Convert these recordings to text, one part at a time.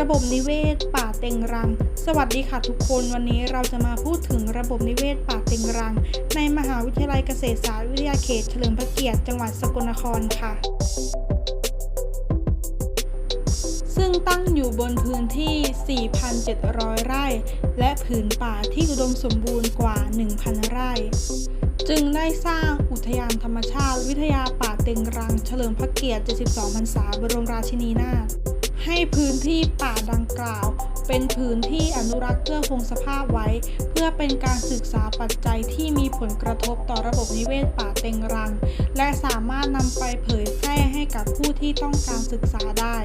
ระบบนิเวศ ป่าเต็งรัง สวัสดีค่ะทุกคนวันนี้เราจะมาพูดถึงระบบนิเวศ ป่าเต็งรัง ในมหาวิทยาลัยเกษตรศาสตร์วิทยาเขตเฉลิมพระเกียรติจังหวัดสกลนครค่ะ ซึ่งตั้งอยู่บนพื้นที่ 4,700 ไร่ และผืนป่าที่อุดมสมบูรณ์กว่า 1,000 ไร่จึงได้สร้างอุทยานธรรมชาติ วิทยาป่าเต็งรัง เฉลิมพระเกียรติ 72 พรรษาบรมราชินีนาถ ให้พื้นที่ป่าดังกล่าว เป็นพื้นที่อนุรักษ์เพื่อคงสภาพไว้ เพื่อเป็นการศึกษาปัจจัยที่มีผลกระทบต่อระบบนิเวศป่าเต็งรัง และสามารถนำไปเผยแพร่ให้กับผู้ที่ต้องการศึกษาได้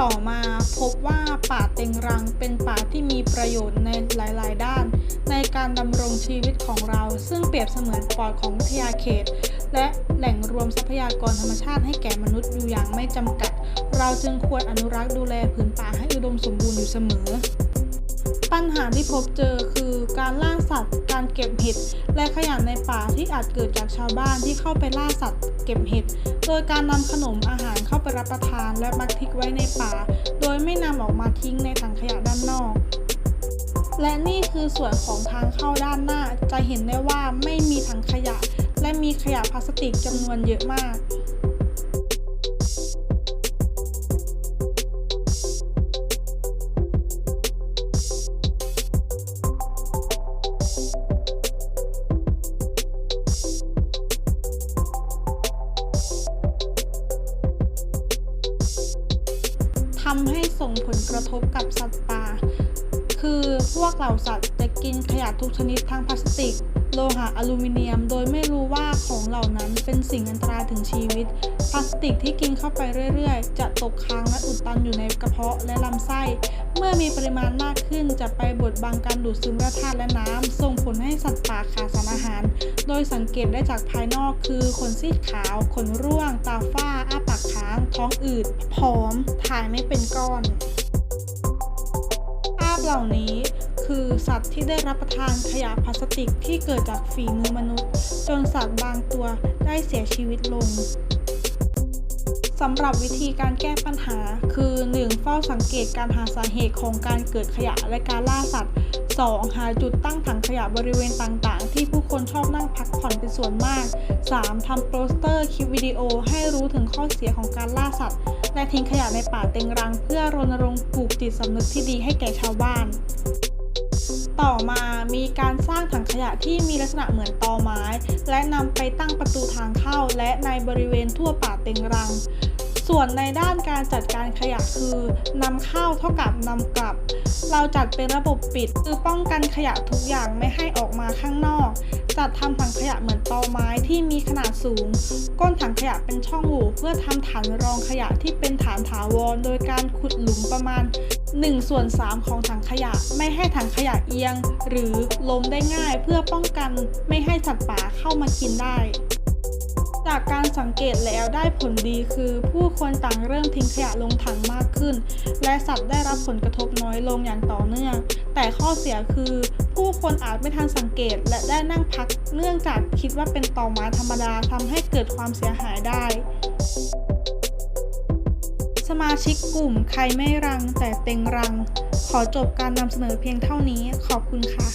ต่อมาพบว่าป่าเต็งรังเป็นป่าที่มีประโยชน์ในหลาย ๆ ด้าน ในการดำรงชีวิตของเรา ซึ่งเปรียบเสมือนปอดของวิทยาเขต และแหล่งรวมทรัพยากรธรรมชาติให้แก่มนุษย์อยู่อย่างไม่จำกัด เราจึงควรอนุรักษ์ดูแลผืนป่าให้อุดมสมบูรณ์อยู่เสมอ ปัญหาที่พบเจอคือการล่าสัตว์ การเก็บเห็ด และขยะในป่าที่อาจเกิดจากชาวบ้านที่เข้าไปล่าสัตว์ เก็บเห็ด โดยการนำขนมอาหารเข้าไปรับประทานและมักทิ้งไว้ในป่า โดยไม่นำออกมาทิ้งในถังขยะด้านนอกและนี่คือส่วนของทางเข้าด้านหน้า จะเห็นได้ว่าไม่มีถังขยะ และมีขยะพลาสติกจำนวนเยอะมาก ทำให้ส่งผลกระทบกับสัตว์ป่า คือพวกเหล่าสัตว์จะกินขยะทุกชนิดทั้งพลาสติก โลหะอลูมิเนียม โดยไม่รู้ว่าของเหล่านั้นเป็นสิ่งอันตรายถึงชีวิต พลาสติกที่กินเข้าไปเรื่อยๆ จะตกค้างและอุดตันอยู่ในกระเพาะและลำไส้ เมื่อมีปริมาณมาก จะไปบดบังการดูดซึมแร่ธาตุและน้ำส่งผลให้สัตว์ป่าขาดสารอาหาร โดยสังเกตได้จากภายนอกคือขนซีดขาว ขนร่วง ตาฝ้า อ้าปากค้าง ท้องอืด ผอม ถ่ายไม่เป็นก้อนภาพเหล่านี้คือสัตว์ที่ได้รับประทานขยะพลาสติกที่เกิดจากฝีมือมนุษย์ จนสัตว์บางตัวได้เสียชีวิตลง สำหรับวิธีการแก้ปัญหา คือ 1. เฝ้าสังเกตการหาสาเหตุของการเกิดขยะและการล่าสัตว์ 2. หาจุดตั้งถังขยะบริเวณต่างๆ ที่ผู้คนชอบนั่งพักผ่อนเป็นส่วนมาก 3. ทำโปสเตอร์คลิปวิดีโอให้รู้ถึงข้อเสียของการล่าสัตว์ และทิ้งขยะในป่าเต็งรัง เพื่อรณรงค์ปลูกจิตสำนึกที่ดีให้แก่ชาวบ้าน ต่อมามีการสร้างถังขยะที่มีลักษณะเหมือนตอไม้ และนำไปตั้งประตูทางเข้าและในบริเวณทั่วป่าเต็งรัง ส่วนในด้านการจัดการขยะคือนำเข้าเท่ากับนำกลับ เราจัดเป็นระบบปิดคือป้องกันขยะทุกอย่างไม่ให้ออกมาข้างนอก จัดทำถังขยะเหมือนตอไม้ที่มีขนาดสูง ก้นถังขยะเป็นช่องโหว่เพื่อทำฐานรองขยะที่เป็นฐานถาวร โดยการขุดหลุมประมาณ1ส่วน3ของถังขยะไม่ให้ถังขยะเอียง หรือล้มได้ง่ายเพื่อป้องกันไม่ให้สัตว์ป่าเข้ามากินได้ จากการสังเกตแล้วได้ผลดีคือ ผู้คนต่างเริ่มทิ้งขยะลงถังมากขึ้น และสัตว์ได้รับผลกระทบน้อยลงอย่างต่อเนื่อง แต่ข้อเสียคือ ผู้คนอาจไม่ทันสังเกต และได้นั่งพักเนื่องจากคิดว่าเป็นตอไม้ธรรมดาทำให้เกิดความเสียหายได้ สมาชิกกลุ่มใครไม่รังแต่เต็งรัง ขอจบการนำเสนอเพียงเท่านี้ขอบคุณค่ะ